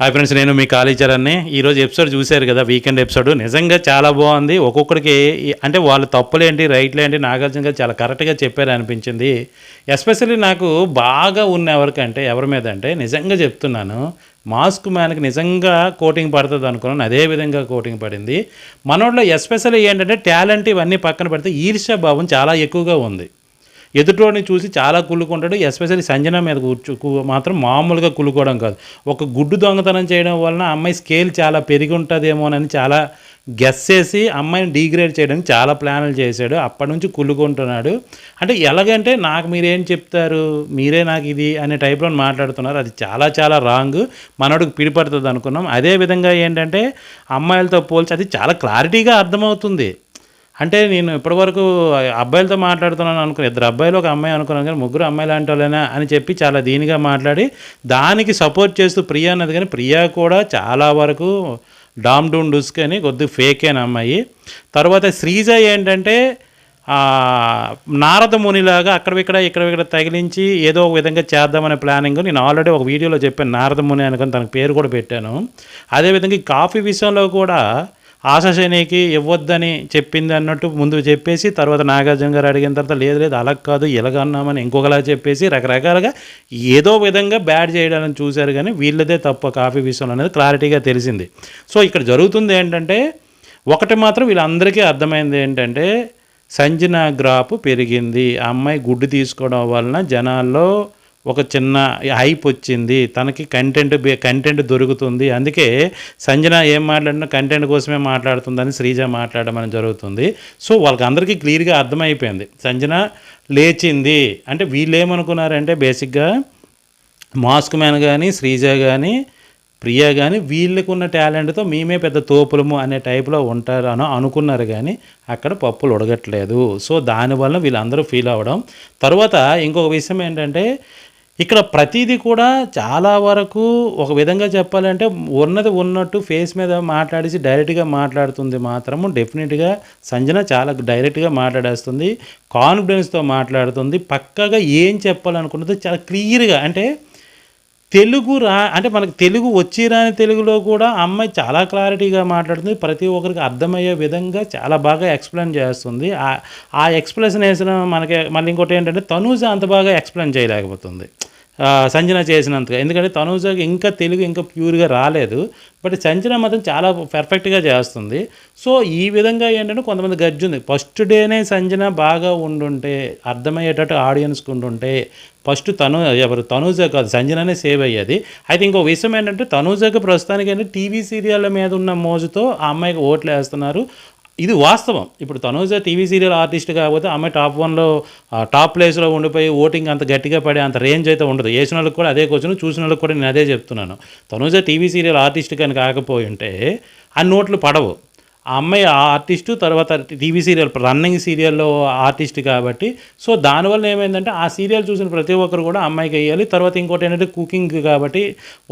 Hi friends నేను మీ కాళీచరణ్ని ఈరోజు episode చూశారు కదా వీకెండ్ ఎపిసోడ్ నిజంగా చాలా బాగుంది. ఒక్కొక్కడికి అంటే వాళ్ళ తప్పులేంటి రైట్లేంటి నాగార్జున గారు చాలా కరెక్ట్గా చెప్పారు అనిపించింది. ఎస్పెషల్లీ నాకు బాగా ఉన్న ఎవరికంటే ఎవరి మీద అంటే నిజంగా చెప్తున్నాను మాస్క్ మ్యాన్కి నిజంగా కోటింగ్ పడుతుంది అనుకున్నాను. అదే విధంగా కోటింగ్ పడింది. మనోళ్ళ ఎస్పెషల్లీ ఏంటంటే టాలెంట్ ఇవన్నీ పక్కన పెడితే ఈర్ష్య భావం చాలా ఎక్కువగా ఉంది. ఎదుటోడిని చూసి చాలా కుళ్ళుకుంటాడు ఎస్పెషల్లీ సంజన మీద కూర్చు మాత్రం మామూలుగా కుళ్ళుకోవడం కాదు. ఒక గుడ్డు దొంగతనం చేయడం వలన అమ్మాయి స్కేల్ చాలా పెరిగి ఉంటుందేమోనని చాలా గెస్ చేసి అమ్మాయిని డీగ్రేడ్ చేయడానికి చాలా ప్లాన్లు చేశాడు. అప్పటి నుంచి కుళ్ళుకుంటున్నాడు. అంటే ఎలాగంటే నాకు మీరేం చెప్తారు మీరే నాకు ఇది అనే టైప్లో మాట్లాడుతున్నారు. అది చాలా చాలా రాంగ్. మనోడికి పిడిపడుతుంది అనుకున్నాం. అదే విధంగా ఏంటంటే అమ్మాయిలతో పోల్చి అది చాలా క్లారిటీగా అర్థమవుతుంది. అంటే నేను ఇప్పటివరకు అబ్బాయిలతో మాట్లాడుతున్నాను అనుకుని ఇద్దరు అబ్బాయిలు ఒక అమ్మాయి అనుకున్నాను కానీ ముగ్గురు అమ్మాయి లాంటి వాళ్ళేనా అని చెప్పి చాలా దీనిగా మాట్లాడి దానికి సపోర్ట్ చేస్తూ ప్రియా అన్నది కానీ ప్రియా కూడా చాలా వరకు డామ్ డూన్ డుస్క్ అని కొద్దిగా ఫేక్ అయిన అమ్మాయి. తర్వాత శ్రీజ ఏంటంటే నారద మునిలాగా అక్కడ ఇక్కడ ఇక్కడ తగిలించి ఏదో ఒక విధంగా చేద్దామనే ప్లానింగ్ నేను ఆల్రెడీ ఒక వీడియోలో చెప్పాను. నారద ముని అనుకుని తనకు పేరు కూడా పెట్టాను. అదేవిధంగా ఈ కాఫీ విషయంలో కూడా ఆశశనికి ఇవ్వద్దని చెప్పింది అన్నట్టు ముందు చెప్పేసి తర్వాత నాగార్జున గారు అడిగిన తర్వాత లేదు లేదు అలా కాదు ఇలాగన్నామని ఇంకొకలా చెప్పేసి రకరకాలుగా ఏదో విధంగా బ్యాడ్ చేయడానికి చూశారు కానీ వీళ్ళదే తప్ప కాఫీ విషయంలో అనేది క్లారిటీగా తెలిసింది. సో ఇక్కడ జరుగుతుంది ఏంటంటే ఒకటి మాత్రం వీళ్ళందరికీ అర్థమైంది ఏంటంటే సంజన గ్రాపు పెరిగింది. ఆ అమ్మాయి గుడ్డు తీసుకోవడం వలన జనాల్లో ఒక చిన్న హైప్ వచ్చింది. తనకి కంటెంట్ కంటెంట్ దొరుకుతుంది. అందుకే సంజన ఏం మాట్లాడినా కంటెంట్ కోసమే మాట్లాడుతుందని శ్రీజ మాట్లాడడం జరుగుతుంది. సో వాళ్ళకి అందరికీ క్లియర్గా అర్థమైపోయింది. సంజన లేచింది. అంటే వీళ్ళు ఏమనుకున్నారంటే బేసిక్గా మాస్క్ మ్యాన్ కానీ శ్రీజ కానీ ప్రియా కానీ వీళ్ళకు ఉన్న టాలెంట్తో మేమే పెద్ద తోపులము అనే టైప్లో ఉంటారు అని అనుకున్నారు కానీ అక్కడ పప్పులు ఉడగట్లేదు. సో దానివల్ల వీళ్ళందరూ ఫీల్ అవ్వడం తర్వాత ఇంకొక విషయం ఏంటంటే ఇక్కడ ప్రతిదీ కూడా చాలా వరకు ఒక విధంగా చెప్పాలంటే ఉన్నది ఉన్నట్టు ఫేస్ మీద మాట్లాడేసి డైరెక్ట్గా మాట్లాడుతుంది మాత్రము. డెఫినెట్గా సంజన చాలా డైరెక్ట్గా మాట్లాడేస్తుంది. కాన్ఫిడెన్స్తో మాట్లాడుతుంది. పక్కగా ఏం చెప్పాలనుకున్నదో చాలా క్లియర్గా అంటే తెలుగు రా అంటే మనకు తెలుగు వచ్చి రాని తెలుగులో కూడా అమ్మాయి చాలా క్లారిటీగా మాట్లాడుతుంది. ప్రతి ఒక్కరికి అర్థమయ్యే విధంగా చాలా బాగా ఎక్స్ప్లెయిన్ చేస్తుంది. ఆ ఆ ఎక్స్ప్లెనేషన్ వేసిన మనకి మళ్ళీ ఇంకోటి ఏంటంటే తనూజ అంత బాగా ఎక్స్ప్లెయిన్ చేయలేకపోతుంది. సంజన చేసినంతగా. ఎందుకంటే తనుజకి ఇంకా తెలుగు ఇంకా ప్యూర్గా రాలేదు. బట్ సంజన మాత్రం చాలా పర్ఫెక్ట్గా చేస్తుంది. సో ఈ విధంగా ఏంటంటే కొంతమంది గజ్జు ఉంది. ఫస్ట్ డేనే సంజన బాగా ఉండుంటే అర్థమయ్యేటట్టు ఆడియన్స్కి ఉండుంటే ఫస్ట్ తను ఎవరు తనూజ కాదు సంజననే సేవ్ అయ్యేది. అయితే ఇంకో విషయం ఏంటంటే తనూజకి ప్రస్తుతానికి ఏంటంటే టీవీ సీరియళ్ళ మీద ఉన్న మోజుతో ఆ అమ్మాయికి ఓట్లు వేస్తున్నారు. ఇది వాస్తవం. ఇప్పుడు తనూజ టీవీ సీరియల్ ఆర్టిస్ట్ కాకపోతే ఆమె టాప్ వన్లో టాప్ ప్లేస్లో ఉండిపోయి ఓటింగ్ అంత గట్టిగా పడే అంత రేంజ్ అయితే ఉండదు. వేసిన వాళ్ళకి కూడా అదే క్వశ్చన్ చూసిన వాళ్ళకి కూడా నేను అదే చెప్తున్నాను. తనూజ టీవీ సీరియల్ ఆర్టిస్ట్ కానీ కాకపోయి ఉంటే ఆ నోట్లు పడవు. ఆ అమ్మాయి ఆ ఆర్టిస్టు తర్వాత టీవీ సీరియల్ రన్నింగ్ సీరియల్లో ఆర్టిస్ట్ కాబట్టి. సో దానివల్ల ఏమైందంటే ఆ సీరియల్ చూసిన ప్రతి ఒక్కరు కూడా అమ్మాయికి వేయాలి. తర్వాత ఇంకోటి ఏంటంటే కుకింగ్ కాబట్టి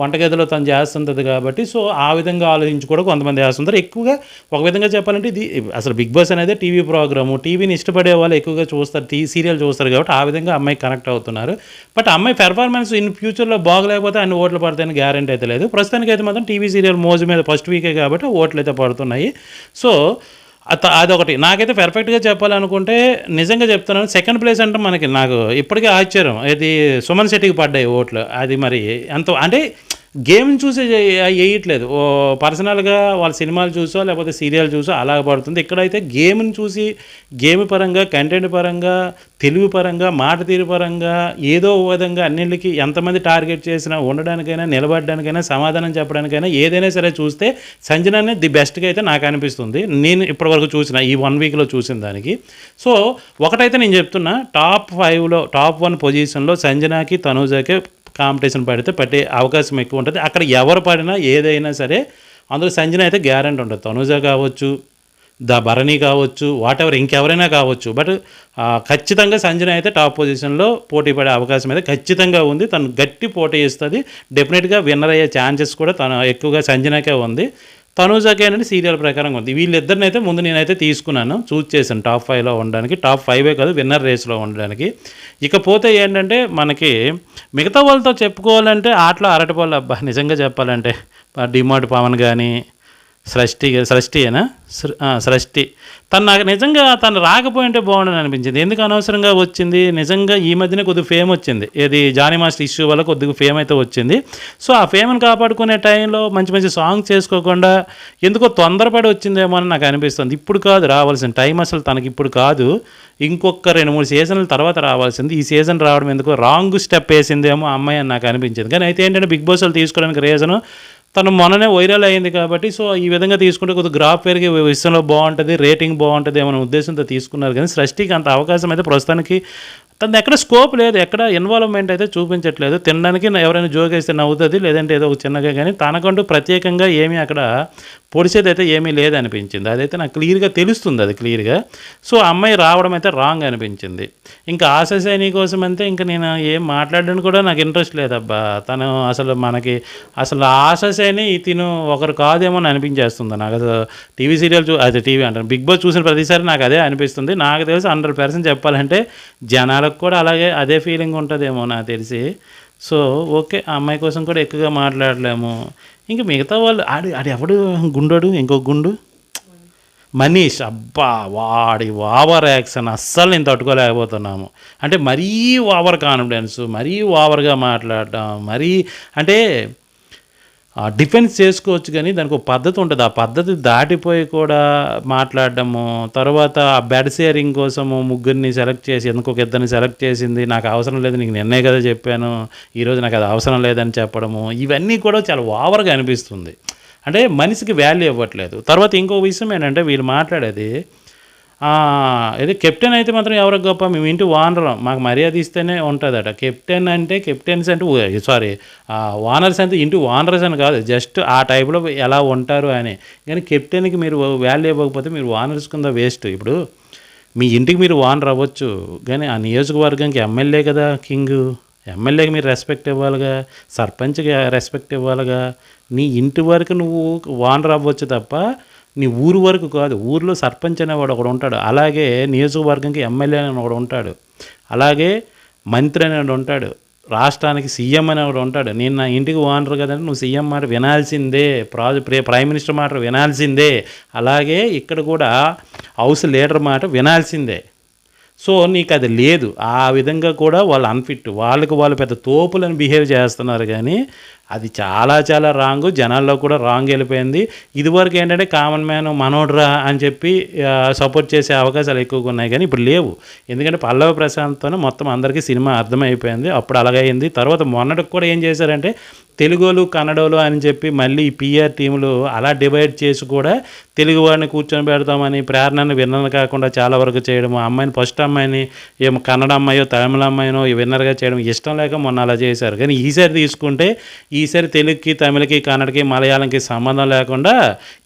వంటగదిలో తను చేస్తుంటుంది కాబట్టి. సో ఆ విధంగా ఆలోచించి కూడా కొంతమంది చేస్తుంటారు. ఎక్కువగా ఒక విధంగా చెప్పాలంటే ఇది అసలు బిగ్ బాస్ అనేది టీవీ ప్రోగ్రాము. టీవీని ఇష్టపడే వాళ్ళు ఎక్కువగా చూస్తారు టీ సీరియల్ చూస్తారు కాబట్టి ఆ విధంగా అమ్మాయి కనెక్ట్ అవుతున్నారు. బట్ అమ్మాయి పెర్ఫార్మెన్స్ ఇన్ ఫ్యూచర్లో బాగలేకపోతే అన్ని ఓట్లు పడతాయని గ్యారంటీ అయితే లేదు. ప్రస్తుతానికి అయితే మాత్రం టీవీ సీరియల్ మోజు మీద ఫస్ట్ వీకే కాబట్టి ఓట్లు అయితే పడుతున్నాయి. సో అత- అదొకటి. నాకైతే పెర్ఫెక్ట్గా చెప్పాలనుకుంటే నిజంగా చెప్తున్నాను సెకండ్ ప్లేస్ అంటే మనకి నాకు ఇప్పటికే ఆశ్చర్యం. ఇది సుమన్ శెట్టికి పడ్డాయి ఓట్లు. అది మరి ఎంతో అంటే గేమ్ చూసే వేయట్లేదు ఓ పర్సనల్గా వాళ్ళ సినిమాలు చూసో లేకపోతే సీరియల్ చూసో అలా పడుతుంది. ఇక్కడైతే గేమ్ని చూసి గేమ్ పరంగా కంటెంట్ పరంగా తెలుగు పరంగా మాట తీరు పరంగా ఏదో విధంగా అన్నింటికి ఎంతమంది టార్గెట్ చేసినా ఉండడానికైనా నిలబడడానికైనా సమాధానం చెప్పడానికైనా ఏదైనా సరే చూస్తే సంజనానే ది బెస్ట్గా అయితే నాకు అనిపిస్తుంది. నేను ఇప్పటివరకు చూసిన ఈ వన్ వీక్లో చూసిన దానికి. సో ఒకటైతే నేను చెప్తున్నా టాప్ ఫైవ్లో టాప్ వన్ పొజిషన్లో సంజనాకి తనూజాకి కాంపిటీషన్ పడితే పట్టే అవకాశం ఎక్కువ ఉంటుంది. అక్కడ ఎవరు పడినా ఏదైనా సరే అందులో సంజన అయితే గ్యారంటీ ఉంటుంది తనుజ కావచ్చు ద భరణి కావచ్చు వాట్ ఎవర్ ఇంకెవరైనా కావచ్చు. బట్ ఖచ్చితంగా సంజన అయితే టాప్ పొజిషన్లో పోటీ పడే అవకాశం అయితే ఖచ్చితంగా ఉంది. తను గట్టి పోటీ ఇస్తుంది. డెఫినెట్గా విన్నర్ అయ్యే ఛాన్సెస్ కూడా తను ఎక్కువగా సంజనకే ఉంది. తనూజాకి ఏంటంటే సీరియల్ ప్రకారం ఉంది. వీళ్ళిద్దరిని అయితే ముందు నేనైతే తీసుకున్నాను. చూస్ చేశాను. టాప్ ఫైవ్లో ఉండడానికి. టాప్ ఫైవే కాదు విన్నర్ రేస్లో ఉండడానికి. ఇకపోతే ఏంటంటే మనకి మిగతా వాళ్ళతో చెప్పుకోవాలంటే ఆటలో అరటిపళ్ళు అబ్బా. నిజంగా చెప్పాలంటే డిమార్ట్ పవన్ కానీ సృష్టి సృష్టియేనా? సృ- సృష్టి. తను నాకు నిజంగా తను రాకపోయింటే బాగుండని అనిపించింది. ఎందుకు అనవసరంగా వచ్చింది? నిజంగా ఈ మధ్యనే కొద్దిగా ఫేమ్ వచ్చింది. ఏది జానీ మాస్టర్ ఇష్యూ వల్ల కొద్దిగా ఫేమ్ అయితే వచ్చింది. సో ఆ ఫేమ్ని కాపాడుకునే టైంలో మంచి మంచి సాంగ్ చేసుకోకుండా ఎందుకో తొందరపడి వచ్చిందేమో అని నాకు అనిపిస్తుంది. ఇప్పుడు కాదు రావాల్సిన టైం అసలు తనకి ఇప్పుడు కాదు. ఇంకొక రెండు మూడు సీజన్ల తర్వాత రావాల్సింది. ఈ సీజన్ రావడం ఎందుకో రాంగ్ స్టెప్ వేసిందేమో అమ్మాయి అని నాకు అనిపించింది. కానీ అయితే ఏంటంటే బిగ్ బాస్ వాళ్ళు తీసుకోవడానికి రీజను తను మొన్ననే వైరల్ అయింది కాబట్టి సో ఈ విధంగా తీసుకుంటే కొద్దిగా గ్రాఫ్ పెరిగే విషయంలో బాగుంటుంది రేటింగ్ బాగుంటుంది ఏమైనా ఉద్దేశంతో తీసుకున్నారు. కానీ సృష్టికి అంత అవకాశం అయితే ప్రస్తుతానికి తన ఎక్కడ స్కోప్ లేదు ఎక్కడ ఇన్వాల్వ్మెంట్ అయితే చూపించట్లేదు. తినడానికి ఎవరైనా జోక్ నవ్వుతుంది లేదంటే ఏదో ఒక చిన్నగా కానీ తనకంటూ ప్రత్యేకంగా ఏమీ అక్కడ పొడిచేది అయితే ఏమీ లేదనిపించింది. అదైతే నాకు క్లియర్గా తెలుస్తుంది అది క్లియర్గా. సో ఆ అమ్మాయి రావడం అయితే రాంగ్ అనిపించింది. ఇంకా ఆశశైని కోసం అంతే ఇంకా నేను ఏం మాట్లాడడానికి కూడా నాకు ఇంట్రెస్ట్ లేదబ్బా. తను అసలు మనకి అసలు ఆశశైని తిను ఒకరు కాదేమో అని అనిపించేస్తుంది నాకు. అసలు టీవీ సీరియల్ చూ అది టీవీ అంటాను బిగ్ బాస్ చూసిన ప్రతిసారి నాకు అదే అనిపిస్తుంది. నాకు తెలిసి హండ్రెడ్ పర్సెంట్ చెప్పాలంటే జనాలు వాళ్ళకు కూడా అలాగే అదే ఫీలింగ్ ఉంటుందేమో నాకు తెలిసి. సో ఓకే ఆ అమ్మాయి కోసం కూడా ఎక్కువగా మాట్లాడలేము. ఇంకా మిగతా వాళ్ళు ఆడి ఆడు ఎవడు? గుండోడు? ఇంకో గుండు? మనీష్ అబ్బా వాడి ఓవర్ యాక్షన్ అస్సలు నేను తట్టుకోలేకపోతున్నాము. అంటే మరీ ఓవర్ కాన్ఫిడెన్స్ మరీ ఓవర్గా మాట్లాడటం మరీ అంటే డిఫెన్స్ చేసుకోవచ్చు కానీ దానికి ఒక పద్ధతి ఉంటుంది ఆ పద్ధతి దాటిపోయి కూడా మాట్లాడడము తర్వాత ఆ బెడ్ షేరింగ్ కోసము ముగ్గురిని సెలెక్ట్ చేసి ఎందుకు ఒక ఇద్దరిని సెలెక్ట్ చేసింది నాకు అవసరం లేదు నీకు నిన్నే కదా చెప్పాను ఈరోజు నాకు అది అవసరం లేదని చెప్పడము ఇవన్నీ కూడా చాలా ఓవర్గా అనిపిస్తుంది. అంటే మనిషికి వాల్యూ ఇవ్వట్లేదు. తర్వాత ఇంకో విషయం ఏంటంటే వీళ్ళు మాట్లాడేది ఇది కెప్టెన్ అయితే మాత్రం ఎవరికి గొప్ప? మేము ఇంటి వానరం మాకు మర్యాద ఇస్తేనే ఉంటుందట. కెప్టెన్ అంటే కెప్టెన్స్ అంటే సారీ వానర్స్ అంటే ఇంటి వానర్స్ అని కాదు. జస్ట్ ఆ టైప్లో ఎలా ఉంటారు అని. కానీ కెప్టెన్కి మీరు వాల్యూ ఇవ్వకపోతే మీరు వానర్స్ కింద వేస్ట్ ఇప్పుడు మీ ఇంటికి మీరు వానర్ అవ్వచ్చు. కానీ ఆ నియోజకవర్గానికి ఎమ్మెల్యే కదా కింగ్ ఎమ్మెల్యేకి మీరు రెస్పెక్ట్ ఇవ్వాలిగా సర్పంచ్కి రెస్పెక్ట్ ఇవ్వాలిగా. నీ ఇంటి వరకు నువ్వు వానర్ అవ్వచ్చు తప్ప నీ ఊరు వరకు కాదు ఊర్లో సర్పంచ్ అనేవాడు ఒకడు ఉంటాడు. అలాగే నియోజకవర్గంకి ఎమ్మెల్యే అని ఒకడు ఉంటాడు. అలాగే మంత్రి అనేవాడు ఉంటాడు. రాష్ట్రానికి సీఎం అనేవాడు ఉంటాడు. నేను నా ఇంటికి ఓనర్ కదంటే నువ్వు సీఎం మాట వినాల్సిందే. ప్రాజె ప్రైమ్ మినిస్టర్ మాట వినాల్సిందే. అలాగే ఇక్కడ కూడా హౌస్ లీడర్ మాట వినాల్సిందే. సో నీకు అది లేదు. ఆ విధంగా కూడా వాళ్ళు అన్ఫిట్ వాళ్ళకి వాళ్ళు పెద్ద తోపులను బిహేవ్ చేస్తున్నారు కానీ అది చాలా చాలా రాంగ్ జనాల్లో కూడా రాంగ్ వెళ్ళిపోయింది. ఇదివరకు ఏంటంటే కామన్ మ్యాన్ మనోడ్రా అని చెప్పి సపోర్ట్ చేసే అవకాశాలు ఎక్కువగా ఉన్నాయి కానీ ఇప్పుడు లేవు. ఎందుకంటే పల్లవ ప్రశాంత్తోనే మొత్తం అందరికీ సినిమా అర్థమైపోయింది. అప్పుడు అలాగైంది తర్వాత మొన్నటికి కూడా ఏం చేశారంటే తెలుగులు కన్నడలు అని చెప్పి మళ్ళీ ఈ పిఆర్ టీములు అలా డివైడ్ చేసి కూడా తెలుగు వాడిని కూర్చొని పెడతామని ప్రేరణను విన్నర్ కాకుండా చాలా వరకు చేయడం ఆ అమ్మాయిని ఫస్ట్ అమ్మాయిని ఏమో కన్నడ అమ్మాయో తమిళ అమ్మాయినో విన్నర్గా చేయడం ఇష్టం లేక మొన్న అలా చేశారు. కానీ ఈసారి తీసుకుంటే ఈసారి తెలుగుకి తమిళకి కన్నడకి మలయాళంకి సంబంధం లేకుండా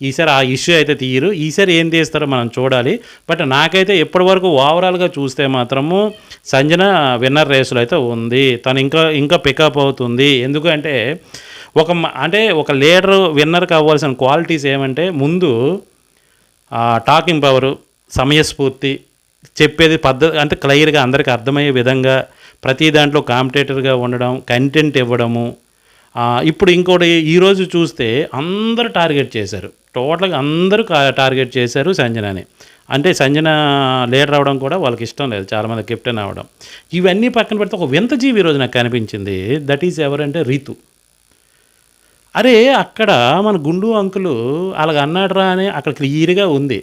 ఈసారి ఆ ఇష్యూ అయితే తీయరు. ఈసారి ఏం తీస్తారో మనం చూడాలి. బట్ నాకైతే ఇప్పటి వరకు ఓవరాల్గా చూస్తే మాత్రము సంజన విన్నర్ రేసులో అయితే ఉంది. తను ఇంకా ఇంకా పికప్ అవుతుంది. ఎందుకంటే ఒక అంటే ఒక లీడర్ విన్నర్ కావాల్సిన క్వాలిటీస్ ఏమంటే ముందు టాకింగ్ పవరు సమయస్ఫూర్తి చెప్పేది పద్ధతి అంటే క్లియర్గా అందరికీ అర్థమయ్యే విధంగా ప్రతి దాంట్లో కాంపిటేటర్గా ఉండడం కంటెంట్ ఇవ్వడము ఇప్పుడు ఇంకోటి ఈరోజు చూస్తే అందరూ టార్గెట్ చేశారు. టోటల్గా అందరూ కా- టార్గెట్ చేశారు సంజనని. అంటే సంజన లీడర్ అవడం కూడా వాళ్ళకి ఇష్టం లేదు చాలామంది కెప్టెన్ అవ్వడం. ఇవన్నీ పక్కన పెడితే ఒక వింత జీవి ఈరోజు నాకు కనిపించింది. దట్ ఈజ్ ఎవరంటే రీతు. అరే అక్కడ మన గుండు అంకులు అలాగ అన్నాడురా అని అక్కడ క్లియర్గా ఉంది.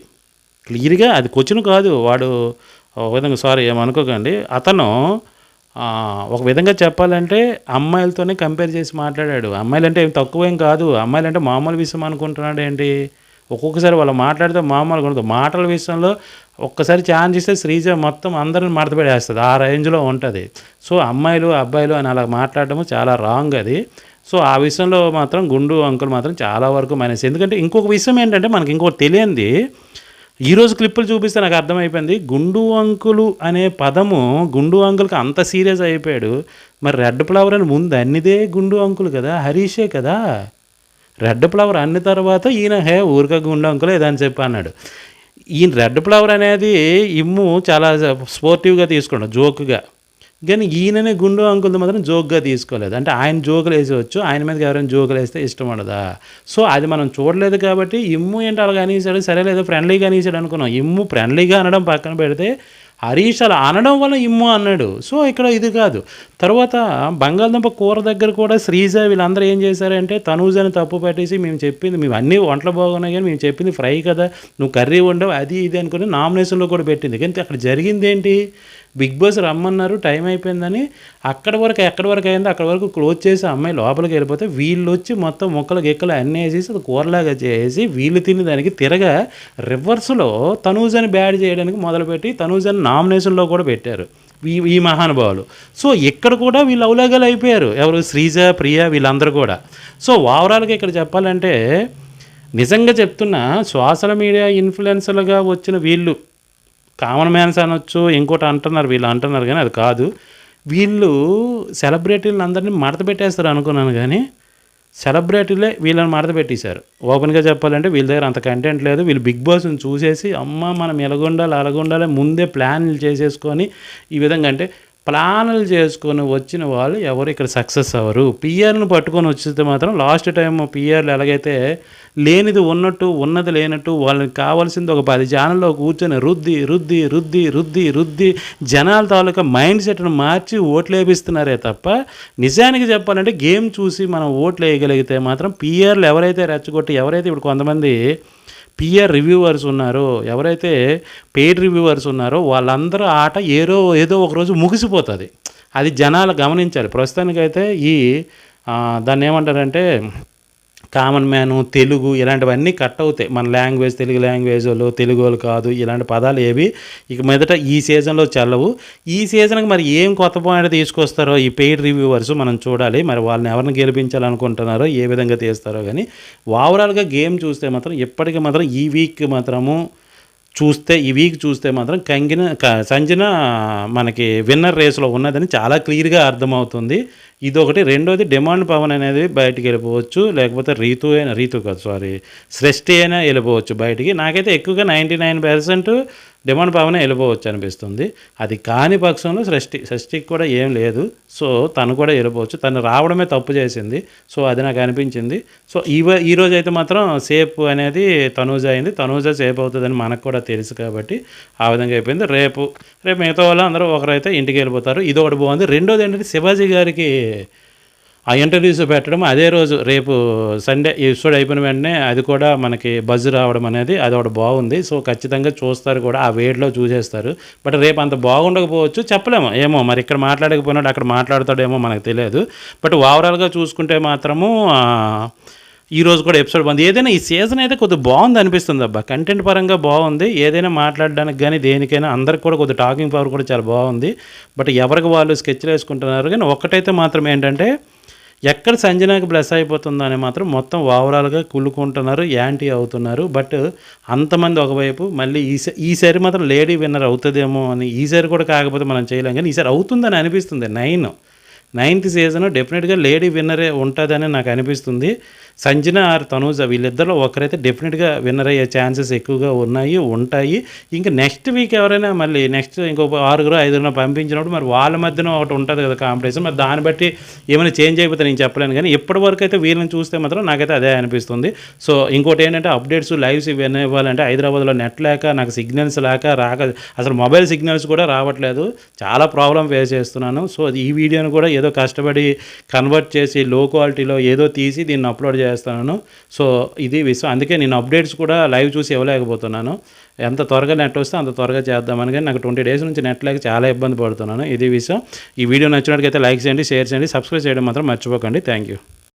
క్లియర్గా అది క్వశ్చన్ కాదు. వాడు ఒక విధంగా సారీ ఏమనుకోకండి అతను ఒక విధంగా చెప్పాలంటే అమ్మాయిలతోనే కంపేర్ చేసి మాట్లాడాడు. అమ్మాయిలంటే ఏం తక్కువేం కాదు. అమ్మాయిలంటే మామూలు విషయం అనుకుంటున్నాడు ఏంటి? ఒక్కొక్కసారి వాళ్ళు మాట్లాడితే మామూలుగా ఉండదు. మాటల విషయంలో ఒక్కసారి ఛాన్స్ ఇస్తే శ్రీజ మొత్తం అందరిని మడతపెడేస్తుంది ఆ రేంజ్లో ఉంటుంది. సో అమ్మాయిలు అబ్బాయిలు అని అలా మాట్లాడటము చాలా రాంగ్ అది. సో ఆ విషయంలో మాత్రం గుండు అంకుల్ మాత్రం చాలా వరకు మైనస్ ఎందుకంటే ఇంకొక విషయం ఏంటంటే మనకి ఇంకొకటి తెలియంది. ఈరోజు క్లిప్పులు చూపిస్తే నాకు అర్థమైపోయింది. గుండు అంకులు అనే పదము గుండు అంకుల్కి అంత సీరియస్ అయిపోయాడు. మరి రెడ్ ఫ్లవర్ అని ముందు అన్నిదే గుండు అంకుల్ కదా? హరీషే కదా? రెడ్ ఫ్లవర్ అన్న తర్వాత ఈయన హే ఊరిక గుండు అంకులు ఏదని చెప్పి అన్నాడు. ఈయన రెడ్ ఫ్లవర్ అనేది ఇమ్ము చాలా స్పోర్టివ్గా తీసుకున్నాడు జోక్గా కానీ ఈయననే గుండు అంకుల్ మాత్రం జోక్గా తీసుకోలేదు. అంటే ఆయన జోకులు వేసేవచ్చు ఆయన మీదకి ఎవరైనా జోకులు వేస్తే ఇష్టం ఉండదా? సో అది మనం చూడలేదు కాబట్టి ఇమ్ము ఏంటి అలాగ అనేసాడు. సరే లేదో ఫ్రెండ్లీగా అనేసాడు అనుకున్నాం. ఇమ్ము ఫ్రెండ్లీగా అనడం పక్కన పెడితే హరీష్ అలా అనడం వల్ల ఇమ్ము అన్నాడు. సో ఇక్కడ ఇది కాదు. తర్వాత బంగాళదుంప కూర దగ్గర కూడా శ్రీజ వీళ్ళందరూ ఏం చేశారంటే తనూజని తప్పు పెట్టేసి మేము చెప్పింది మేము అన్నీ వంటలు బాగున్నాయి కానీ మేము చెప్పింది ఫ్రై కదా నువ్వు కర్రీ ఉండవు అది ఇది అనుకుని నామినేషన్లో కూడా పెట్టింది. కానీ అక్కడ జరిగింది ఏంటి బిగ్ బాస్ రమ్మన్నారు టైం అయిపోయిందని అక్కడ వరకు ఎక్కడ వరకు అయిందో అక్కడ వరకు క్లోజ్ చేసి అమ్మాయి లోపలికి వెళ్ళిపోతే వీళ్ళు వచ్చి మొత్తం మొక్కలు గిక్కలు అన్నీ వేసేసి అది కూరలాగా చేసి వీళ్ళు తిని దానికి తిరగా రివర్స్లో తనూజని బ్యాడ్ చేయడానికి మొదలుపెట్టి తనూజని నామినేషన్లో కూడా పెట్టారు. ఈ ఈ మహానుభావులు. సో ఇక్కడ కూడా వీళ్ళు అవలాగాలు అయిపోయారు. ఎవరు? శ్రీజ ప్రియ వీళ్ళందరూ కూడా. సో ఓవరాల్గా ఇక్కడ చెప్పాలంటే నిజంగా చెప్తున్నా సోషల్ మీడియా ఇన్ఫ్లుయెన్సర్లుగా వచ్చిన వీళ్ళు కామన్ మ్యాన్స్ అనొచ్చు ఇంకోటి అంటున్నారు వీళ్ళు అంటున్నారు కానీ అది కాదు. వీళ్ళు సెలబ్రిటీలను అందరినీ మడత పెట్టేస్తారు అనుకున్నాను కానీ సెలబ్రిటీలే వీళ్ళని మడత పెట్టేశారు. ఓపెన్గా చెప్పాలంటే వీళ్ళ దగ్గర అంత కంటెంట్ లేదు. వీళ్ళు బిగ్ బాస్ని చూసేసి అమ్మ మనం ఎలాగుండాలి అలాగుండాలి ముందే ప్లాన్లు చేసేసుకొని ఈ విధంగా అంటే ప్లాన్లు చేసుకొని వచ్చిన వాళ్ళు ఎవరు ఇక్కడ సక్సెస్ అవ్వరు. పిఆర్ను పట్టుకొని వచ్చితే మాత్రం లాస్ట్ టైం పిఆర్లు ఎలాగైతే లేనిది ఉన్నట్టు ఉన్నది లేనట్టు వాళ్ళకి కావాల్సింది ఒక పది ఛానల్లో కూర్చొని రుద్ది రుద్ది రుద్ది రుద్ది రుద్ది జనాల తాలూకా మైండ్ సెట్ను మార్చి ఓట్లు వేపిస్తున్నారే తప్ప నిజానికి చెప్పాలంటే గేమ్ చూసి మనం ఓట్లు వేయగలిగితే మాత్రం పిఆర్లు ఎవరైతే రెచ్చగొట్టి ఎవరైతే ఇప్పుడు కొంతమంది పియర్ రివ్యూవర్స్ ఉన్నారో ఎవరైతే పెయిడ్ రివ్యూవర్స్ ఉన్నారో వాళ్ళందరూ ఆట ఏదో ఏదో ఒక రోజు ముగిసిపోతుంది. అది జనాలు గమనించాలి. ప్రస్తుతానికైతే ఈ దాన్ని ఏమంటారంటే కామన్ మ్యాను తెలుగు ఇలాంటివన్నీ కట్ అవుతాయి. మన లాంగ్వేజ్ తెలుగు లాంగ్వేజ్ వాళ్ళు తెలుగు వాళ్ళు కాదు ఇలాంటి పదాలు ఏవి ఇక మీదట ఈ సీజన్లో చల్లవు. ఈ సీజన్కి మరి ఏం కొత్త పాయింట్ తీసుకొస్తారో ఈ పెయిడ్ రివ్యూవర్స్ మనం చూడాలి. మరి వాళ్ళని ఎవరిని గెలిపించాలనుకుంటున్నారో ఏ విధంగా తీస్తారో కానీ ఓవరాల్గా గేమ్ చూస్తే మాత్రం ఎప్పటికీ మాత్రం ఈ వీక్ మాత్రము చూస్తే ఈ వీక్ చూస్తే మాత్రం కంగిన క- సంజన మనకి విన్నర్ రేస్లో ఉన్నదని చాలా క్లియర్గా అర్థమవుతుంది. ఇదొకటి. రెండోది డిమాండ్ పవన్ అనేది బయటికి వెళ్ళిపోవచ్చు. లేకపోతే రీతు అయినా రీతు కాదు సారీ సృష్టి అయినా వెళ్ళిపోవచ్చు బయటికి. నాకైతే ఎక్కువగా నైంటీ నైన్ పర్సెంట్ డిమాండ్ భావన వెళ్ళిపోవచ్చు అనిపిస్తుంది. అది కాని పక్షంలో సృష్టి సృష్టికి కూడా ఏం లేదు. సో తను కూడా వెళ్ళిపోవచ్చు. తను రావడమే తప్పు చేసింది. సో అది నాకు అనిపించింది. సో ఈ ఈ రోజు అయితే మాత్రం సేఫ్ అనేది తనూజ అయింది. తనూజ సేఫ్ అవుతుందని మనకు కూడా తెలుసు కాబట్టి ఆ విధంగా అయిపోయింది. రేపు రేపు మిగతా వాళ్ళు అందరూ ఒకరైతే ఇంటికి వెళ్ళిపోతారు. ఇది ఒకటి బాగుంది. రెండోది ఏంటంటే శివాజీ గారికి ఆ ఇంటర్వ్యూస్ పెట్టడం అదే రోజు రేపు సండే ఎపిసోడ్ అయిపోయిన వెంటనే అది కూడా మనకి బజ్ రావడం అనేది అది ఒకటి బాగుంది. సో ఖచ్చితంగా చూస్తారు కూడా ఆ వేడిలో చూసేస్తారు. బట్ రేపు అంత బాగుండకపోవచ్చు చెప్పలేము. ఏమో మరి ఇక్కడ మాట్లాడకపోయినాడు అక్కడ మాట్లాడతాడేమో మనకు తెలియదు. బట్ ఓవరాల్గా చూసుకుంటే మాత్రము ఈ రోజు కూడా ఎపిసోడ్ బాగుంది. ఏదైనా ఈ సీజన్ అయితే కొద్దిగా బాగుంది అనిపిస్తుంది అబ్బా. కంటెంట్ పరంగా బాగుంది. ఏదైనా మాట్లాడడానికి కానీ దేనికైనా అందరికి కూడా కొద్దిగా టాకింగ్ పవర్ కూడా చాలా బాగుంది. బట్ ఎవరికి వాళ్ళు స్కెచ్లు వేసుకుంటున్నారు కానీ ఒక్కటైతే మాత్రం ఏంటంటే ఎక్కడ సంజనాకి ప్లస్ అయిపోతుందని మాత్రం మొత్తం ఓవరాల్గా కుళ్ళుకుంటున్నారు యాంటీ అవుతున్నారు. బట్ అంతమంది ఒకవైపు మళ్ళీ ఈసారి ఈసారి మాత్రం లేడీ విన్నర్ అవుతుందేమో అని ఈసారి కూడా కాకపోతే మనం చేయలేం. కానీ ఈసారి అవుతుందని అనిపిస్తుంది. నైన్ నైన్త్ సీజన్ డెఫినెట్గా లేడీ విన్నరే ఉంటుందని నాకు అనిపిస్తుంది. సంజన ఆర్ తనూజ వీళ్ళిద్దరిలో ఒకరైతే డెఫినెట్గా విన్నర్ అయ్యే ఛాన్సెస్ ఎక్కువగా ఉన్నాయి ఉంటాయి. ఇంకా నెక్స్ట్ వీక్ ఎవరైనా మళ్ళీ నెక్స్ట్ ఇంకో ఆరుగురు ఐదుగురు పంపించినప్పుడు మరి వాళ్ళ మధ్యన ఒకటి ఉంటుంది కదా కాంపిటీషన్ మరి దాన్ని బట్టి ఏమైనా చేంజ్ అయిపోతే నేను చెప్పలేను. కానీ ఇప్పటి వరకు అయితే వీళ్ళని చూస్తే మాత్రం నాకైతే అదే అనిపిస్తుంది. సో ఇంకోటి ఏంటంటే అప్డేట్స్ లైవ్స్ ఇవన్నీ ఇవ్వాలంటే హైదరాబాద్లో నెట్ లేక నాకు సిగ్నల్స్ లేక రాక అసలు మొబైల్ సిగ్నల్స్ కూడా రావట్లేదు. చాలా ప్రాబ్లం ఫేస్ చేస్తున్నాను. సో ఈ వీడియోని కూడా ఏదో కష్టపడి కన్వర్ట్ చేసి లో క్వాలిటీలో ఏదో తీసి దీన్ని అప్లోడ్ చేస్తున్నాను సో ఇది విషయం అందుకే నేను అప్డేట్స్ కూడా లైవ్ చూసి ఇవ్వలేకపోతున్నాను. ఎంత త్వరగా నెట్ వస్తే అంత త్వరగా చేద్దామని కానీ నాకు ట్వంటీ డేస్ నుంచి నెట్ లేక చాలా ఇబ్బంది పడుతున్నాను. ఇది విషయం ఈ వీడియో నచ్చినట్టుకైతే లైక్ చేయండి షేర్ చేయండి సబ్స్క్రైబ్ చేయడం మాత్రం మర్చిపోకండి. Thank you.